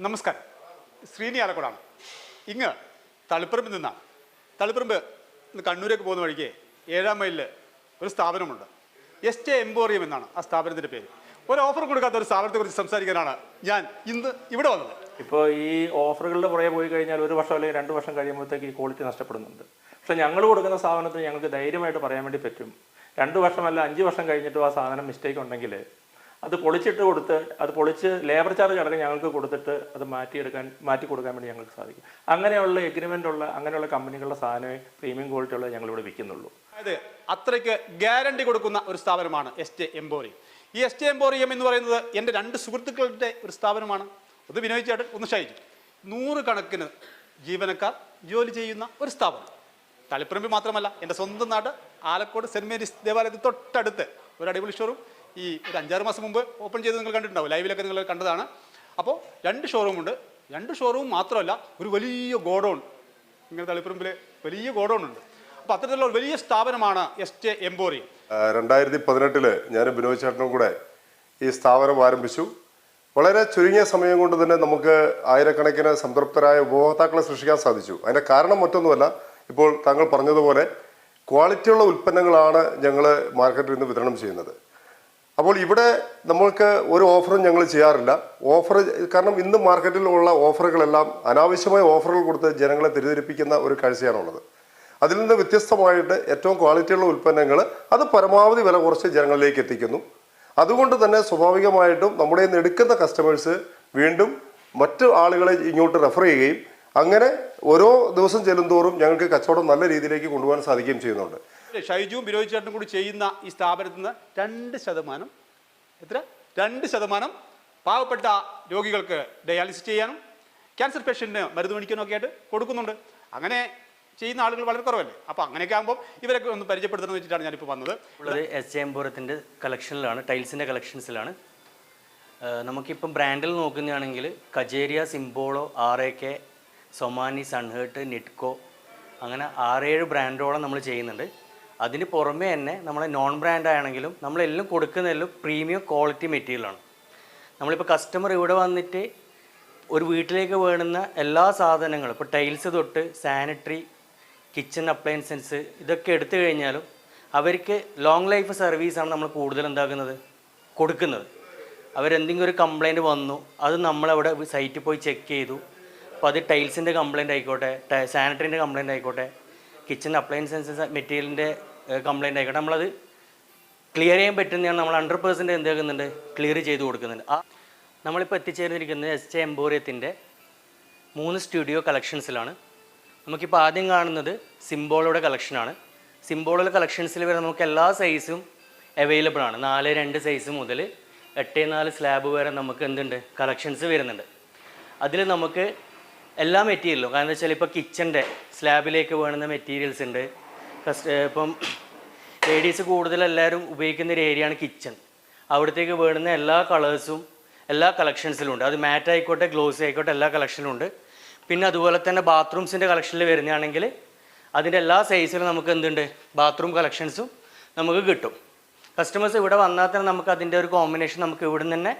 നമസ്കാരം. ശ്രീനി ആലക്കോടാണ്. ഇങ്ങ് തളിപ്പറമ്പിൽ നിന്നാണ് തളിപ്പറമ്പ് കണ്ണൂരേക്ക് പോകുന്ന വഴിക്ക് ഏഴാം മൈലിൽ ഒരു സ്ഥാപനമുണ്ട്. എസ് ടെ എംപോറിയം എന്നാണ് ആ സ്ഥാപനത്തിന്റെ പേര്. ഒരു ഓഫർ കൊടുക്കാത്ത ഒരു സ്ഥാപനത്തെക്കുറിച്ച് സംസാരിക്കാനാണ് ഞാൻ ഇന്ന് ഇവിടെ വന്നത്. ഇപ്പോൾ ഈ ഓഫറുകളുടെ പുറകെ പോയി കഴിഞ്ഞാൽ ഒരു വർഷം അല്ലെങ്കിൽ രണ്ട് വർഷം കഴിയുമ്പോഴത്തേക്ക് ഈ ക്വാളിറ്റി നഷ്ടപ്പെടുന്നുണ്ട്. പക്ഷേ ഞങ്ങൾ കൊടുക്കുന്ന സാധനത്തിന് ഞങ്ങൾക്ക് ധൈര്യമായിട്ട് പറയാൻ വേണ്ടി പറ്റും. രണ്ട് വർഷമല്ല അഞ്ച് വർഷം കഴിഞ്ഞിട്ടും ആ സാധനം മിസ്റ്റേക്ക് ഉണ്ടെങ്കിൽ അത് പൊളിച്ചിട്ട് കൊടുത്ത് അത് പൊളിച്ച് ലേബർ ചാർജ് അടക്കം ഞങ്ങൾക്ക് കൊടുത്തിട്ട് അത് മാറ്റിയെടുക്കാൻ മാറ്റി കൊടുക്കാൻ വേണ്ടി ഞങ്ങൾക്ക് സാധിക്കും. അങ്ങനെയുള്ള എഗ്രിമെന്റ് ഉള്ള അങ്ങനെയുള്ള കമ്പനികളുടെ സാധനമേ പ്രീമിയം ക്വാളിറ്റി ഉള്ളത് ഞങ്ങളിവിടെ വിൽക്കുന്നുള്ളൂ. അതായത് അത്രയ്ക്ക് ഗ്യാരണ്ടി കൊടുക്കുന്ന ഒരു സ്ഥാപനമാണ് എസ് ടി എംബോറിയം ഈ എസ് ടി എംബോറിയം എന്ന് പറയുന്നത് എന്റെ രണ്ട് സുഹൃത്തുക്കളുടെ ഒരു സ്ഥാപനമാണ്. അത് വിനോദ് ചേട്ടൻ ഒന്ന് ഷൈജു നൂറുകണക്കിന് ജീവനക്കാർ ജോലി ചെയ്യുന്ന ഒരു സ്ഥാപനം. തളിപ്പറമ്പിൽ മാത്രമല്ല എന്റെ സ്വന്തം നാട് ആലക്കോട് സെന്റ് മേരീസ് ദേവാലയത്തിൽ തൊട്ടടുത്ത് ഒരു അടിപൊളി ഷോറൂം ഈ ഒരു അഞ്ചാറ് മാസം മുമ്പ് ഓപ്പൺ ചെയ്ത് നിങ്ങൾ കണ്ടിട്ടുണ്ടാവും. ലൈവിലൊക്കെ നിങ്ങൾ കണ്ടതാണ്. അപ്പോൾ രണ്ട് ഷോറൂമുണ്ട് രണ്ട് ഷോറൂം മാത്രമല്ല ഒരു വലിയ ഗോഡൗൺ. ഇങ്ങനെ തളിപ്പറമ്പിൽ വലിയ ഗോഡൗൺ ഉണ്ട്. അപ്പോൾ അത്തരത്തിലുള്ള ഒരു വലിയ സ്ഥാപനമാണ് എസ് ടെ എംബോറി. രണ്ടായിരത്തി പതിനെട്ടിൽ ഞാൻ ബിനോയ് ചേട്ടനും കൂടെ ഈ സ്ഥാപനം ആരംഭിച്ചു. വളരെ ചുരുങ്ങിയ സമയം കൊണ്ട് തന്നെ നമുക്ക് ആയിരക്കണക്കിന് സംതൃപ്തരായ ഉപഭോക്താക്കളെ സൃഷ്ടിക്കാൻ സാധിച്ചു. അതിന്റെ കാരണം മറ്റൊന്നുമല്ല ഇപ്പോൾ താങ്കൾ പറഞ്ഞതുപോലെ ക്വാളിറ്റിയുള്ള ഉൽപ്പന്നങ്ങളാണ് ഞങ്ങൾ മാർക്കറ്റിൽ നിന്ന് വിതരണം ചെയ്യുന്നത്. അപ്പോൾ ഇവിടെ നമ്മൾക്ക് ഒരു ഓഫറും ഞങ്ങൾ ചെയ്യാറില്ല. ഓഫർ കാരണം ഇന്ന് മാർക്കറ്റിലുള്ള ഓഫറുകളെല്ലാം അനാവശ്യമായ ഓഫറുകൾ കൊടുത്ത് ജനങ്ങളെ തിരിതിരിപ്പിക്കുന്ന ഒരു കാഴ്ചയാണുള്ളത്. അതിൽ നിന്ന് വ്യത്യസ്തമായിട്ട് ഏറ്റവും ക്വാളിറ്റിയുള്ള ഉൽപ്പന്നങ്ങൾ അത് പരമാവധി വില കുറച്ച് ജനങ്ങളിലേക്ക് എത്തിക്കുന്നു. അതുകൊണ്ട് തന്നെ സ്വാഭാവികമായിട്ടും നമ്മുടെ നിന്ന് എടുക്കുന്ന കസ്റ്റമേഴ്സ് വീണ്ടും മറ്റു ആളുകളെ ഇങ്ങോട്ട് റെഫർ ചെയ്യുകയും അങ്ങനെ ഓരോ ദിവസം ചെല്ലുന്തോറും ഞങ്ങൾക്ക് കച്ചവടം നല്ല രീതിയിലേക്ക് കൊണ്ടുപോകാൻ സാധിക്കുകയും ചെയ്യുന്നുണ്ട്. ഷൈജുവും ബിനോയ് ചേട്ടനും കൂടി ചെയ്യുന്ന ഈ സ്ഥാപനത്തിൽ നിന്ന് രണ്ട് ശതമാനം എത്ര? രണ്ട് ശതമാനം പാവപ്പെട്ട രോഗികൾക്ക് ഡയാലിസിസ് ചെയ്യാനും ക്യാൻസർ പേഷ്യന്റിന് മരുന്ന് മേടിക്കാനും ഒക്കെ ആയിട്ട് കൊടുക്കുന്നുണ്ട്. അങ്ങനെ ചെയ്യുന്ന ആളുകൾ വളരെ കുറവല്ലേ? അപ്പോൾ അങ്ങനെയൊക്കെ ആകുമ്പോൾ ഇവരൊക്കെ ഒന്ന് പരിചയപ്പെടുത്തണമെന്ന് വെച്ചിട്ടാണ് ഞാനിപ്പോൾ വന്നത്. ഉള്ളത് എസ് എംപുരത്തിന്റെ കളക്ഷനിലാണ് ടൈൽസിന്റെ കളക്ഷൻസിലാണ് നമുക്കിപ്പം ബ്രാൻഡിൽ നോക്കുന്നതാണെങ്കിൽ Kajaria Simpolo R A K Somany Sunheart Nitco അങ്ങനെ ആറേഴ് ബ്രാൻഡോളം നമ്മൾ ചെയ്യുന്നുണ്ട്. അതിന് പുറമേ തന്നെ നമ്മൾ നോൺ ബ്രാൻഡ് ആണെങ്കിലും നമ്മളെല്ലാം കൊടുക്കുന്നതെല്ലാം പ്രീമിയം ക്വാളിറ്റി മെറ്റീരിയലാണ് നമ്മളിപ്പോൾ കസ്റ്റമർ ഇവിടെ വന്നിട്ട് ഒരു വീട്ടിലേക്ക് വേണുന്ന എല്ലാ സാധനങ്ങളും ഇപ്പോൾ ടൈൽസ് തൊട്ട് സാനിറ്ററി കിച്ചൺ അപ്ലയൻസൻസ് ഇതൊക്കെ എടുത്തു കഴിഞ്ഞാലും അവർക്ക് ലോങ് ലൈഫ് സർവീസാണ് നമ്മൾ കൂടുതൽ എന്താക്കുന്നത്? കൊടുക്കുന്നത്. അവരെന്തെങ്കിലും ഒരു കംപ്ലൈന്റ് വന്നു അത് നമ്മളവിടെ സൈറ്റിൽ പോയി ചെക്ക് ചെയ്തു. അപ്പോൾ അത് ടൈൽസിന്റെ കംപ്ലൈന്റ് ആയിക്കോട്ടെ സാനിറ്ററിന്റെ കംപ്ലൈന്റ് ആയിക്കോട്ടെ കിച്ചൺ അപ്ലയൻസൻസ് മെറ്റീരിയലിന്റെ കംപ്ലൈന്റ് ആയിക്കോട്ടെ. നമ്മളത് ക്ലിയർ ചെയ്യാൻ പറ്റുന്നതാണ് നമ്മൾ ഹൺഡ്രഡ് പേഴ്സന്റ് എന്ത് ചെയ്യുന്നുണ്ട്? ക്ലിയർ ചെയ്ത് കൊടുക്കുന്നുണ്ട്. ആ നമ്മളിപ്പോൾ എത്തിച്ചേർന്നിരിക്കുന്നത് എസ് ജെ എംബോറിയത്തിന്റെ മൂന്ന് സ്റ്റുഡിയോ കളക്ഷൻസിലാണ് നമുക്കിപ്പോൾ ആദ്യം കാണുന്നത് സിംബോളുടെ കളക്ഷനാണ് സിംബോളയുടെ കളക്ഷൻസിൽ വരെ നമുക്ക് എല്ലാ സൈസും അവൈലബിൾ ആണ്. നാല് രണ്ട് സൈസ് മുതൽ എട്ട് നാല് സ്ലാബ് വരെ നമുക്ക് എന്തുണ്ട്? കളക്ഷൻസ് വരുന്നുണ്ട്. അതിൽ നമുക്ക് എല്ലാ മെറ്റീരിയലും കാരണം എന്താ വെച്ചാൽ ഇപ്പോൾ കിച്ചന്റെ സ്ലാബിലേക്ക് വേണ്ടുന്ന മെറ്റീരിയൽസ് ഉണ്ട്. കസ്റ്റ് ഇപ്പം ലേഡീസ് കൂടുതൽ എല്ലാവരും ഉപയോഗിക്കുന്ന ഒരു ഏരിയയാണ് കിച്ചൺ അവിടത്തേക്ക് വേണ്ടുന്ന എല്ലാ കളേഴ്സും എല്ലാ കളക്ഷൻസിലും ഉണ്ട്. അത് മാറ്റ് ആയിക്കോട്ടെ ഗ്ലോസ് ആയിക്കോട്ടെ എല്ലാ കളക്ഷനിലും ഉണ്ട്. പിന്നെ അതുപോലെ തന്നെ ബാത്റൂംസിന്റെ കളക്ഷനിൽ വരുന്നതാണെങ്കിൽ അതിന്റെ എല്ലാ സൈസിലും നമുക്ക് എന്തുണ്ട്? ബാത്റൂം കളക്ഷൻസും നമുക്ക് കിട്ടും. കസ്റ്റമേഴ്സ് ഇവിടെ വന്നാൽ തന്നെ നമുക്ക് അതിന്റെ ഒരു കോമ്പിനേഷൻ നമുക്ക് ഇവിടെ നിന്ന് തന്നെ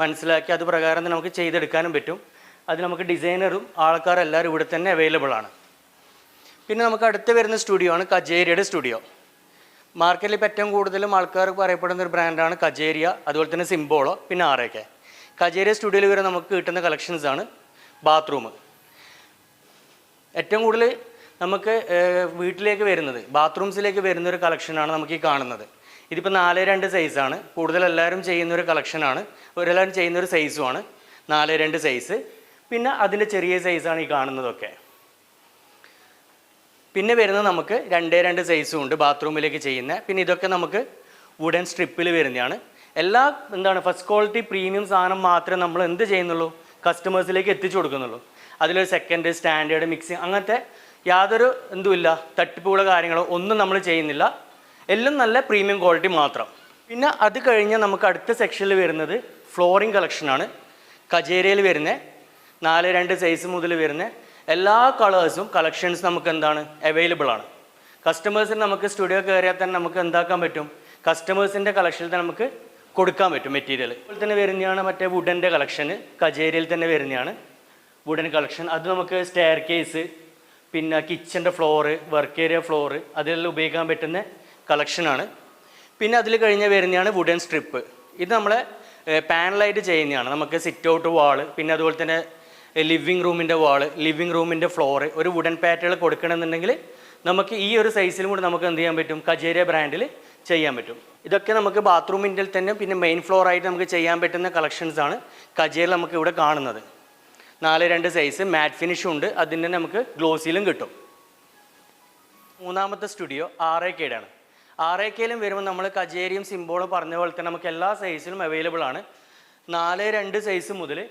മനസ്സിലാക്കി അത് പ്രകാരം തന്നെ നമുക്ക് ചെയ്തെടുക്കാനും പറ്റും. അത് നമുക്ക് ഡിസൈനറും ആൾക്കാരും എല്ലാവരും ഇവിടെ തന്നെ അവൈലബിൾ ആണ്. പിന്നെ നമുക്ക് അടുത്ത് വരുന്ന സ്റ്റുഡിയോ ആണ് കജേരിയുടെ സ്റ്റുഡിയോ മാർക്കറ്റിൽ ഇപ്പോൾ ഏറ്റവും കൂടുതലും ആൾക്കാർ പറയപ്പെടുന്ന ഒരു ബ്രാൻഡാണ് കജേരിയ അതുപോലെ തന്നെ സിംബോളോ പിന്നെ ആറൊക്കെ കജേരിയ സ്റ്റുഡിയോയിൽ വരെ നമുക്ക് കിട്ടുന്ന കളക്ഷൻസ് ആണ് ബാത്റൂം ഏറ്റവും കൂടുതൽ നമുക്ക് വീട്ടിലേക്ക് വരുന്നത് ബാത്റൂംസിലേക്ക് വരുന്ന ഒരു കളക്ഷനാണ് നമുക്ക് ഈ കാണുന്നത്. ഇതിപ്പോൾ നാല് രണ്ട് സൈസാണ് കൂടുതൽ എല്ലാവരും ചെയ്യുന്ന ഒരു കളക്ഷനാണ് ഒരെല്ലാവരും ചെയ്യുന്ന ഒരു സൈസുമാണ് നാല് രണ്ട് സൈസ് പിന്നെ അതിന്റെ ചെറിയ സൈസാണ് ഈ കാണുന്നതൊക്കെ. പിന്നെ വരുന്നത് നമുക്ക് രണ്ടേ രണ്ട് സൈസും ഉണ്ട് ബാത്റൂമിലേക്ക് ചെയ്യുന്ന. പിന്നെ ഇതൊക്കെ നമുക്ക് വുഡൻ സ്ട്രിപ്പിൽ വരുന്നതാണ്. എല്ലാ എന്താണ് ഫസ്റ്റ് ക്വാളിറ്റി പ്രീമിയം സാധനം മാത്രമേ നമ്മൾ എന്ത് ചെയ്യുന്നുള്ളൂ? കസ്റ്റമേഴ്സിലേക്ക് എത്തിച്ചു കൊടുക്കുന്നുള്ളൂ. അതിലൊരു സെക്കൻഡ് സ്റ്റാൻഡേർഡ് മിക്സിങ് അങ്ങനത്തെ യാതൊരു എന്തുമില്ല തട്ടിപ്പുകളോ കാര്യങ്ങളോ ഒന്നും നമ്മൾ ചെയ്യുന്നില്ല. എല്ലാം നല്ല പ്രീമിയം ക്വാളിറ്റി മാത്രം. പിന്നെ അത് കഴിഞ്ഞ് നമുക്ക് അടുത്ത സെക്ഷനിൽ വരുന്നത് ഫ്ലോറിംഗ് കളക്ഷനാണ് കജേരയിൽ വരുന്ന നാല് രണ്ട് സൈസ് മുതൽ വരുന്ന എല്ലാ കളേഴ്സും കളക്ഷൻസ് നമുക്ക് എന്താണ്? അവൈലബിൾ ആണ്. കസ്റ്റമേഴ്സിന് നമുക്ക് സ്റ്റുഡിയോ കയറിയാൽ തന്നെ നമുക്ക് എന്താക്കാൻ പറ്റും? കസ്റ്റമേഴ്സിന്റെ കളക്ഷനിൽ തന്നെ നമുക്ക് കൊടുക്കാൻ പറ്റും മെറ്റീരിയൽ അതുപോലെ തന്നെ വരുന്നതാണ് മറ്റേ വുഡന്റെ കളക്ഷന് കജേരിയിൽ തന്നെ വരുന്നതാണ് വുഡൻ കളക്ഷൻ അത് നമുക്ക് സ്റ്റെയർ കേസ് പിന്നെ കിച്ചന്റെ ഫ്ലോറ് വർക്ക് ഏരിയ ഫ്ലോറ് അതിലെല്ലാം ഉപയോഗിക്കാൻ പറ്റുന്ന കളക്ഷനാണ് പിന്നെ അതിൽ കഴിഞ്ഞ് വരുന്നതാണ് വുഡൻ സ്ട്രിപ്പ് ഇത് നമ്മളെ പാനലായിട്ട് ചെയ്യുന്നതാണ്. നമുക്ക് സിറ്റ് ഔട്ട് വാൾ പിന്നെ അതുപോലെ തന്നെ ലിവിങ് റൂമിന്റെ വാൾ ലിവിങ് റൂമിന്റെ ഫ്ലോറ് ഒരു വുഡൻ പാറ്റേൺ കൊടുക്കണമെന്നുണ്ടെങ്കിൽ നമുക്ക് ഈ ഒരു സൈസിലും കൂടി നമുക്ക് എന്ത് ചെയ്യാൻ പറ്റും? കജേര ബ്രാൻഡിൽ ചെയ്യാൻ പറ്റും. ഇതൊക്കെ നമുക്ക് ബാത്റൂമിന്റെ തന്നെ പിന്നെ മെയിൻ ഫ്ലോർ ആയിട്ട് നമുക്ക് ചെയ്യാൻ പറ്റുന്ന കളക്ഷൻസ് ആണ് കജേരിയിൽ നമുക്ക് ഇവിടെ കാണുന്നത്. നാല് രണ്ട് സൈസ് മാറ്റ് ഫിനിഷും ഉണ്ട്. അതിന്റെ നമുക്ക് ഗ്ലോസിലും കിട്ടും. മൂന്നാമത്തെ സ്റ്റുഡിയോ ആർ എ കെയുടെ ആണ് ആർ എ കെയിലും വരുമ്പോൾ നമ്മൾ കജേരിയും സിംബോളും പറഞ്ഞ പോലെ തന്നെ നമുക്ക് എല്ലാ സൈസിലും അവൈലബിൾ ആണ്. നാല് രണ്ട് സൈസ് മുതൽ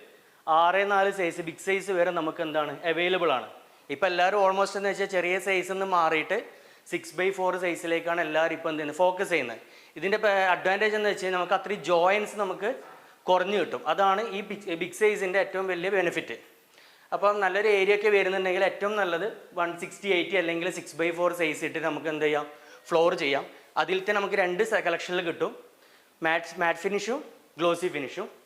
ആറ് നാല് സൈസ് ബിഗ് സൈസ് വരെ നമുക്ക് എന്താണ് അവൈലബിൾ ആണ്. ഇപ്പം എല്ലാവരും ഓൾമോസ്റ്റ് എന്ന് വെച്ചാൽ ചെറിയ സൈസിൽ നിന്ന് മാറിയിട്ട് സിക്സ് ബൈ ഫോർ സൈസിലേക്കാണ് എല്ലാവരും ഇപ്പം എന്ത് ഫോക്കസ് ചെയ്യുന്നത് ഇതിന്റെ അഡ്വാന്റേജ് എന്ന് വെച്ചാൽ നമുക്ക് അത്രയും ജോയിൻസ് നമുക്ക് കുറഞ്ഞു കിട്ടും. അതാണ് ഈ ബിഗ് സൈസിന്റെ ഏറ്റവും വലിയ ബെനിഫിറ്റ് അപ്പം നല്ലൊരു ഏരിയ ഒക്കെ വരുന്നുണ്ടെങ്കിൽ ഏറ്റവും നല്ലത് വൺ സിക്സ്റ്റി എയ്റ്റി അല്ലെങ്കിൽ സിക്സ് ബൈ ഫോർ സൈസ് ഇട്ട് നമുക്ക് എന്ത് ചെയ്യാം? ഫ്ലോർ ചെയ്യാം. അതിലത്തെ നമുക്ക് രണ്ട് കളക്ഷനിൽ കിട്ടും. മാറ്റ് മാറ്റ് ഫിനിഷും ഗ്ലോസി ഫിനിഷും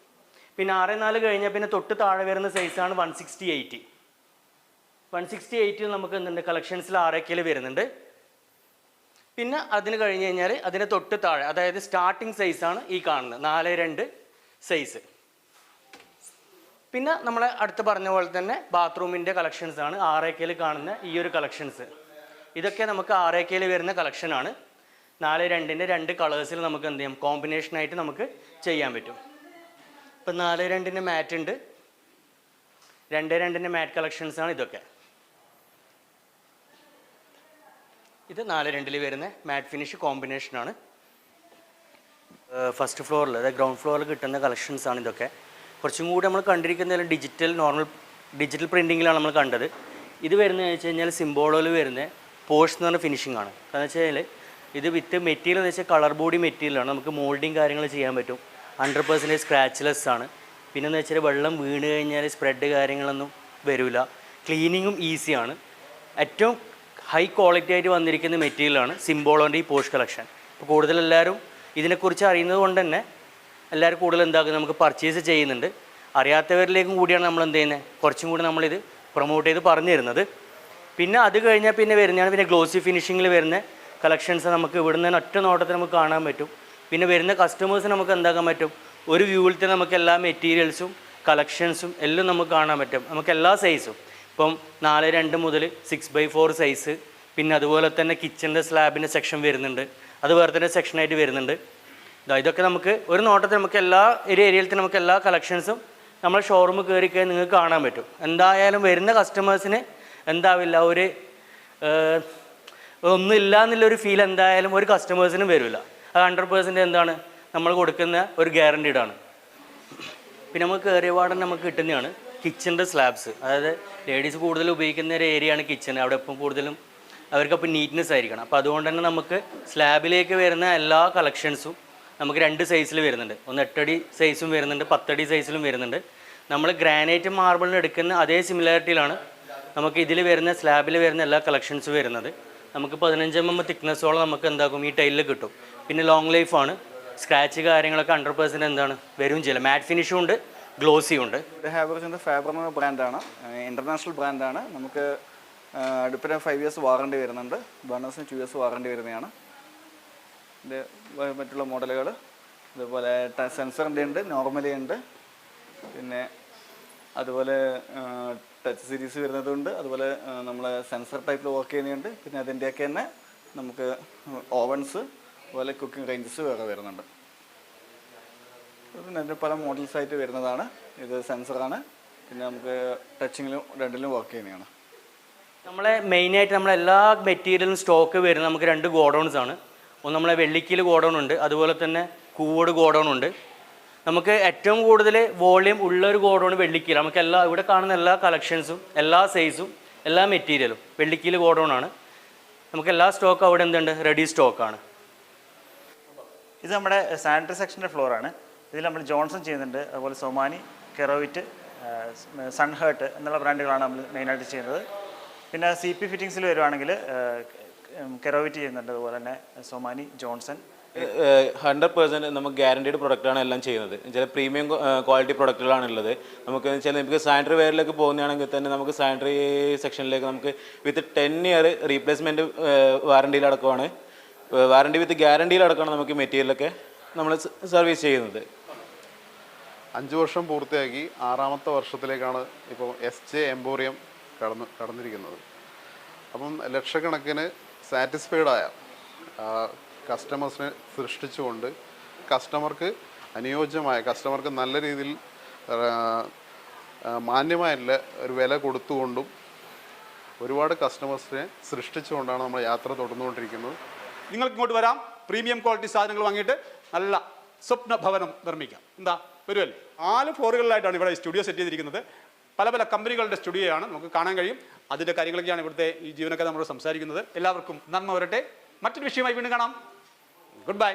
പിന്നെ ആറ് നാല് കഴിഞ്ഞാൽ പിന്നെ തൊട്ട് താഴെ വരുന്ന സൈസാണ് one sixty eight one sixty എയ്റ്റിൽ നമുക്ക് എന്തുണ്ട്? കളക്ഷൻസിൽ ആറേക്കൽ വരുന്നുണ്ട്. പിന്നെ അതിന് കഴിഞ്ഞ് കഴിഞ്ഞാൽ അതിന് തൊട്ട് താഴെ അതായത് സ്റ്റാർട്ടിങ് സൈസാണ് ഈ കാണുന്നത്. നാല് രണ്ട് സൈസ് പിന്നെ നമ്മൾ അടുത്ത് പറഞ്ഞ പോലെ തന്നെ ബാത്റൂമിന്റെ കളക്ഷൻസ് ആണ് ആറേക്കയിൽ കാണുന്ന ഈ ഒരു കളക്ഷൻസ് ഇതൊക്കെ നമുക്ക് ആറേക്കയിൽ വരുന്ന കളക്ഷനാണ് നാല് രണ്ടിന്റെ രണ്ട് കളേഴ്സിൽ നമുക്ക് എന്ത് ചെയ്യാം? കോമ്പിനേഷനായിട്ട് നമുക്ക് ചെയ്യാൻ പറ്റും. ഇപ്പം നാല് രണ്ടിന്റെ മാറ്റ് ഉണ്ട്. രണ്ട് രണ്ടിന്റെ മാറ്റ് കളക്ഷൻസ് ആണ് ഇതൊക്കെ. ഇത് നാല് രണ്ടിൽ വരുന്ന മാറ്റ് ഫിനിഷ് കോമ്പിനേഷനാണ് ഫസ്റ്റ് ഫ്ലോറിൽ അതായത് ഗ്രൗണ്ട് ഫ്ലോറിൽ കിട്ടുന്ന കളക്ഷൻസ് ആണ് ഇതൊക്കെ. കുറച്ചും കൂടി നമ്മൾ കണ്ടിരിക്കുന്ന ഡിജിറ്റൽ നോർമൽ ഡിജിറ്റൽ പ്രിന്റിങ്ങിലാണ് നമ്മൾ കണ്ടത്. ഇത് വരുന്നത് വെച്ച് കഴിഞ്ഞാൽ സിംബോളോയിൽ വരുന്ന പോഷ് എന്ന് പറഞ്ഞ ഫിനിഷിംഗ് ആണ്. കാരണം വെച്ച് കഴിഞ്ഞാൽ ഇത് വിത്ത് മെറ്റീരിയൽ എന്ന് വെച്ചാൽ കളർ ബോഡി മെറ്റീരിയലാണ് നമുക്ക് മോൾഡിങ് കാര്യങ്ങൾ ചെയ്യാൻ പറ്റും. ഹൺഡ്രഡ് പെർസെന്റേജ് സ്ക്രാച്ച്ലെസ് ആണ്. പിന്നെ എന്ന് വെച്ചാൽ വെള്ളം വീണ് കഴിഞ്ഞാൽ സ്പ്രെഡ് കാര്യങ്ങളൊന്നും വരില്ല ക്ലീനിങ്ങും ഈസിയാണ് ഏറ്റവും ഹൈ ക്വാളിറ്റി ആയിട്ട് വന്നിരിക്കുന്ന മെറ്റീരിയലാണ് സിംബോളോന്റെ ഈ പോഷ് കളക്ഷൻ അപ്പോൾ കൂടുതൽ എല്ലാവരും ഇതിനെക്കുറിച്ച് അറിയുന്നത് കൊണ്ട് തന്നെ എല്ലാവരും കൂടുതൽ എന്താക്കുന്നത് നമുക്ക് പർച്ചേസ് ചെയ്യുന്നുണ്ട്. അറിയാത്തവരിലേക്കും കൂടിയാണ് നമ്മൾ എന്ത് ചെയ്യുന്നത് കുറച്ചും കൂടി നമ്മളിത് പ്രൊമോട്ട് ചെയ്ത് പറഞ്ഞു തരുന്നത്. പിന്നെ അത് കഴിഞ്ഞാൽ പിന്നെ വരുന്നതാണ് പിന്നെ ഗ്ലോസി ഫിനിഷിങ്ങിൽ വരുന്ന കളക്ഷൻസ് നമുക്ക് ഇവിടുന്ന് ഒറ്റ നോട്ടത്തിൽ നമുക്ക് കാണാൻ പറ്റും. പിന്നെ വരുന്ന കസ്റ്റമേഴ്സ് നമുക്ക് എന്താക്കാൻ പറ്റും? ഒരു വ്യൂവിൽ തന്നെ നമുക്ക് എല്ലാ മെറ്റീരിയൽസും കളക്ഷൻസും എല്ലാം നമുക്ക് കാണാൻ പറ്റും. നമുക്ക് എല്ലാ സൈസും ഇപ്പം നാല് രണ്ട് മുതൽ സിക്സ് ബൈ ഫോർ സൈസ് പിന്നെ അതുപോലെ തന്നെ കിച്ചന്റെ സ്ലാബിന്റെ സെക്ഷൻ വരുന്നുണ്ട്. അത് വേറെ തന്നെ സെക്ഷനായിട്ട് വരുന്നുണ്ട്. ഇതാ ഇതൊക്കെ നമുക്ക് ഒരു നോട്ടത്തിൽ നമുക്ക് എല്ലാ ഒരു ഏരിയയിലത്തെ നമുക്ക് എല്ലാ കളക്ഷൻസും നമ്മൾ ഷോറൂമിൽ കയറി കഴിഞ്ഞാൽ നിങ്ങൾക്ക് കാണാൻ പറ്റും. എന്തായാലും വരുന്ന കസ്റ്റമേഴ്സിന് എന്താവില്ല? ഒരു ഒന്നുമില്ല എന്നുള്ളൊരു ഫീൽ എന്തായാലും ഒരു കസ്റ്റമേഴ്സിനും വരില്ല. അത് ഹൺഡ്രഡ് പേഴ്സന്റ് എന്താണ്? നമ്മൾ കൊടുക്കുന്ന ഒരു ഗ്യാരണ്ടീഡ് പിന്നെ നമുക്ക് കയറിയ പാടം നമുക്ക് കിട്ടുന്നതാണ് കിച്ചന്റെ സ്ലാബ്സ് അതായത് ലേഡീസ് കൂടുതൽ ഉപയോഗിക്കുന്ന ഒരു ഏരിയയാണ് കിച്ചൺ അവിടെ ഇപ്പം കൂടുതലും അവർക്കപ്പോൾ നീറ്റ്നെസ് ആയിരിക്കണം. അപ്പോൾ അതുകൊണ്ട് തന്നെ നമുക്ക് സ്ലാബിലേക്ക് വരുന്ന എല്ലാ കളക്ഷൻസും നമുക്ക് രണ്ട് സൈസിൽ വരുന്നുണ്ട്. ഒന്ന് എട്ടടി സൈസും വരുന്നുണ്ട് പത്തടി സൈസിലും വരുന്നുണ്ട്. നമ്മൾ ഗ്രാനൈറ്റ് മാർബിളിന് എടുക്കുന്ന അതേ സിമിലാരിറ്റിയിലാണ് നമുക്ക് ഇതിൽ വരുന്ന സ്ലാബിൽ വരുന്ന എല്ലാ കളക്ഷൻസും വരുന്നത്. നമുക്ക് പതിനഞ്ച് എം എം തിക്നെസ്സോളം നമുക്ക് എന്താക്കും? ഈ ടൈലിൽ കിട്ടും. പിന്നെ ലോങ് ലൈഫാണ് സ്ക്രാച്ച് കാര്യങ്ങളൊക്കെ ഹൺഡ്രഡ് പെർസെന്റ് എന്താണ്? വരും ചെയ്യില്ല മാറ്റ് ഫിനിഷും ഉണ്ട് ഗ്ലോസിയും ഉണ്ട്. ഹാവറിന്റെ ഫാബ്ര എന്ന ബ്രാൻഡാണ് ഇന്റർനാഷണൽ ബ്രാൻഡാണ് നമുക്ക് അടുപ്പിന് ഫൈവ് ഇയേഴ്സ് വാറണ്ടി വരുന്നുണ്ട്. ബണേഴ്സിന് ടു ഇയേഴ്സ് വാറണ്ടി വരുന്നതാണ്. ഇത് മറ്റുള്ള മോഡലുകൾ അതുപോലെ സെൻസറിന്റെ ഉണ്ട് നോർമലി ഉണ്ട്. പിന്നെ അതുപോലെ ടച്ച് സീരീസ് വരുന്നതുണ്ട്. അതുപോലെ നമ്മൾ സെൻസർ ടൈപ്പിൽ വർക്ക് ചെയ്യുന്നുണ്ട് പിന്നെ അതിന്റെയൊക്കെ തന്നെ നമുക്ക് ഓവൻസ് അതുപോലെ കുക്കിംഗ് റേഞ്ചസ് വേറെ വരുന്നുണ്ട്. പിന്നെ അതിന്റെ പല മോഡൽസ് ആയിട്ട് വരുന്നതാണ്. ഇത് സെൻസറാണ് പിന്നെ നമുക്ക് ടച്ചിങ്ങിലും രണ്ടിലും വർക്ക് ചെയ്യുന്നതാണ്. നമ്മളെ മെയിനായിട്ട് നമ്മളെ എല്ലാ മെറ്റീരിയലും സ്റ്റോക്ക് വരുന്നത് നമുക്ക് രണ്ട് ഗോഡൗൺസ് ആണ്. ഒന്ന് നമ്മളെ വെള്ളിക്കൽ ഗോഡൗൺ ഉണ്ട്. അതുപോലെ തന്നെ കൂവോട് ഗോഡൗൺ ഉണ്ട്. നമുക്ക് ഏറ്റവും കൂടുതൽ വോളിയം ഉള്ള ഒരു ഗോഡൗൺ വെള്ളിക്കൽ നമുക്ക് എല്ലാ ഇവിടെ കാണുന്ന എല്ലാ കളക്ഷൻസും എല്ലാ സൈസും എല്ലാ മെറ്റീരിയലും വെള്ളിക്കൽ ഗോഡൗൺ ആണ്. നമുക്ക് എല്ലാ സ്റ്റോക്കും അവിടെ എന്തുണ്ട്? റെഡി സ്റ്റോക്കാണ് ഇത് നമ്മുടെ സാനിറ്ററി സെക്ഷന്റെ ഫ്ലോറാണ് ഇതിൽ നമ്മൾ ജോൺസൺ ചെയ്യുന്നുണ്ട്. അതുപോലെ സൊമാനി കെറോവിറ്റ് സൺഹേർട്ട് എന്നുള്ള ബ്രാൻഡുകളാണ് നമ്മൾ മെയിനായിട്ട് ചെയ്യുന്നത്. പിന്നെ സി പി ഫിറ്റിങ്സിൽ വരുവാണെങ്കിൽ കെറോവിറ്റ് ചെയ്യുന്നുണ്ട്. അതുപോലെ തന്നെ സൊമാനി ജോൺസൺ. ഹൺഡ്രഡ് പെർസെന്റ് നമുക്ക് ഗ്യാരണ്ടീഡ് പ്രൊഡക്റ്റാണ് എല്ലാം ചെയ്യുന്നത്. ചില പ്രീമിയം ക്വാളിറ്റി പ്രൊഡക്റ്റുകളാണ് ഉള്ളത്. നമുക്ക് ചില നമുക്ക് സാനിറ്ററി വെയറിലേക്ക് പോകുന്നതാണെങ്കിൽ തന്നെ നമുക്ക് സാനിറ്ററി സെക്ഷനിലേക്ക് നമുക്ക് വിത്ത് ടെൻ ഇയർ റീപ്ലേസ്മെന്റ് വാറണ്ടിയിലടക്കമാണ് വാറണ്ടി വിത്ത് ഗ്യാരണ്ടിയിലടക്കമാണ് നമുക്ക് മെറ്റീരിയലൊക്കെ നമ്മൾ സർവീസ് ചെയ്യുന്നത്. അഞ്ച് വർഷം പൂർത്തിയാക്കി ആറാമത്തെ വർഷത്തിലേക്കാണ് ഇപ്പോൾ എസ് ജെ എംപോറിയം കടന്ന് കടന്നിരിക്കുന്നത്. അപ്പം ലക്ഷക്കണക്കിന് സാറ്റിസ്ഫൈഡായ കസ്റ്റമേഴ്സിനെ സൃഷ്ടിച്ചുകൊണ്ട് കസ്റ്റമർക്ക് അനുയോജ്യമായ കസ്റ്റമർക്ക് നല്ല രീതിയിൽ മാന്യമായിട്ടുള്ള ഒരു വില കൊടുത്തുകൊണ്ടും ഒരുപാട് കസ്റ്റമേഴ്സിനെ സൃഷ്ടിച്ചുകൊണ്ടാണ് നമ്മൾ യാത്ര തുടർന്നുകൊണ്ടിരിക്കുന്നത്. നിങ്ങൾക്ക് ഇങ്ങോട്ട് വരാം. പ്രീമിയം ക്വാളിറ്റി സാധനങ്ങൾ വാങ്ങിയിട്ട് നല്ല സ്വപ്ന ഭവനം നിർമ്മിക്കാം. എന്താ? വരുമല്ലേ നാല് ഫ്ലോറുകളിലായിട്ടാണ് ഇവിടെ സ്റ്റുഡിയോ സെറ്റ് ചെയ്തിരിക്കുന്നത്. പല പല കമ്പനികളുടെ സ്റ്റുഡിയോയാണ്. നമുക്ക് കാണാൻ കഴിയും. അതിന്റെ കാര്യങ്ങളൊക്കെയാണ് ഇവിടുത്തെ ഈ ജീവനക്കാർ നമ്മൾ സംസാരിക്കുന്നത്. എല്ലാവർക്കും നന്മ വരട്ടെ. മറ്റൊരു വിഷയമായി വീണ്ടും കാണാം. Good bye